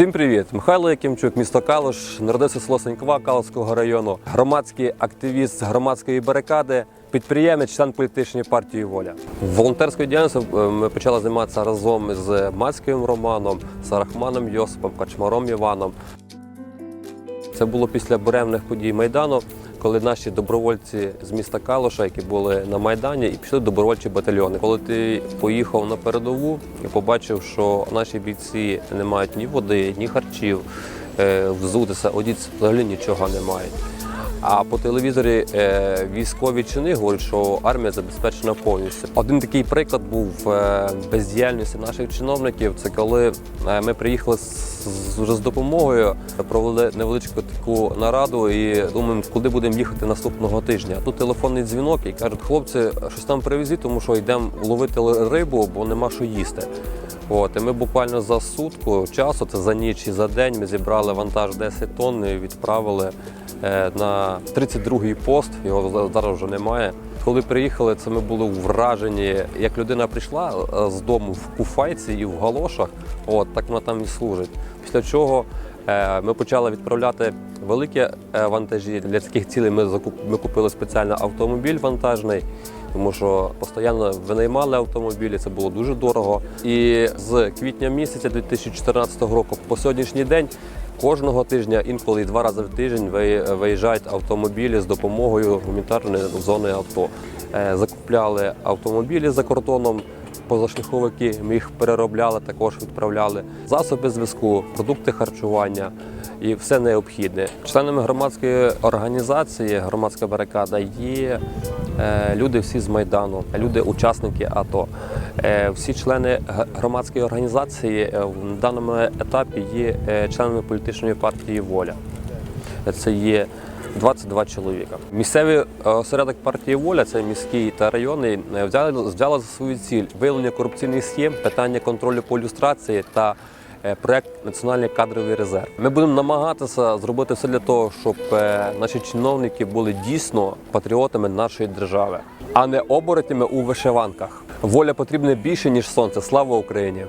Всім привіт! Михайло Якимчук, місто Калуш, народився село Санькова Калуського району, громадський активіст громадської барикади, підприємець, член політичної партії Воля. Волонтерською діяльністю е, ми почали займатися разом з Мацьким Романом, Сарахманом Йосипом, Качмаром Іваном. Це було після буремних подій Майдану, коли наші добровольці з міста Калоша, які були на Майдані, і пішли добровольчі батальйони. Коли ти поїхав на передову і побачив, що наші бійці не мають ні води, ні харчів, е, взутися, одіться взагалі нічого не мають. А по телевізорі е, військові чини говорять, що армія забезпечена повністю. Один такий приклад був е, бездіяльності наших чиновників. Це коли е, ми приїхали з, з з допомогою, провели невеличку таку нараду і думаємо, куди будемо їхати наступного тижня. Тут телефонний дзвінок і кажуть, хлопці, щось там привезіть, тому що йдемо ловити рибу, бо нема що їсти. От, і ми буквально за сутку часу, це за ніч і за день, ми зібрали вантаж 10 тонн і відправили е, на 32-й пост. Його зараз вже немає. Коли приїхали, це ми були вражені, як людина прийшла е, з дому в куфайці і в галошах. От так вона там і служить. Після чого е, ми почали відправляти великі е, вантажі. Для таких цілей ми ми купили спеціально автомобіль вантажний тому що постійно винаймали автомобілі, це було дуже дорого. І з квітня місяця 2014 року по сьогоднішній день кожного тижня, інколи два рази в тиждень виїжджають автомобілі з допомогою гуманітарної зони авто. Е, Закупляли автомобілі за кордоном. Позашляховики ми їх переробляли, також відправляли засоби зв'язку, продукти харчування і все необхідне. Членами громадської організації громадська барикада є е, люди всі з майдану, люди, учасники АТО. Е, Всі члени громадської організації е, в даному етапі є членами політичної партії Воля. Це є 22 чоловіка. Місцевий осередок партії Воля, це міський та районний, взяли, взяли за свою ціль виявлення корупційних схем, питання контролю по люстрації та проект Національний кадровий резерв. Ми будемо намагатися зробити все для того, щоб е, наші чиновники були дійсно патріотами нашої держави, а не оборотнями у вишиванках. Воля потрібна більше ніж сонце. Слава Україні!